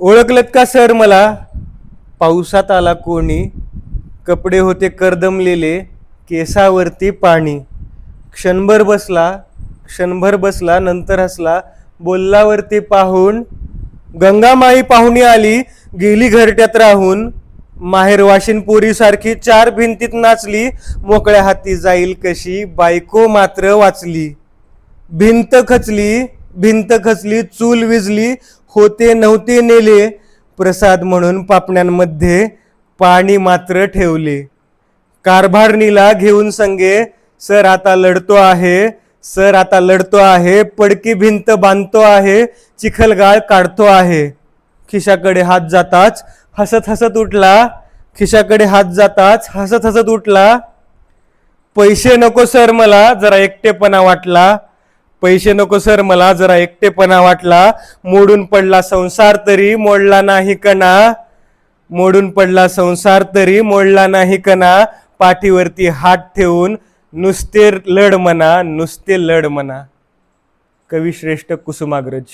ओळखलत का सर मला? पावसात आला कोणी? कपडे होते करदमलेले केसावरती पाणी. क्षणभर बसला क्षणभर बसला नंतर हसला. बोललावरती पाहून गंगामाई पाहुणी आली गेली घरट्यात राहून. माहेर वाशिन पोरीसारखी चार भिंतीत नाचली. मोकळ्या हाती जाईल कशी बायको मात्र वाचली. भिंत खचली भिंत खचली चूल विजली होते नव्हते नेले. प्रसाद म्हणून पापण्यांमध्ये पाणी मात्र ठेवले. कारभारणीला घेऊन संगे सर आता लढतो आहे. सर आता लढतो आहे. पडकी भिंत बांधतो आहे. चिखलगाळ काढतो आहे. खिशाकडे हात जाताच हसत हसत उठला. खिशाकडे हात जाताच हसत हसत उठला. पैसे नको सर मला. जरा एकटेपणा वाटला. पैसे नको सर. मला जरा एकटेपणा वाटला. मोडून पडला संसार तरी मोडला नाही कणा. मोडून पडला संसार तरी मोडला नाही कणा. पाठीवरती हात ठेवून नुसते लढ म्हणा नुसते लढ म्हणा कवी श्रेष्ठ कुसुमाग्रज.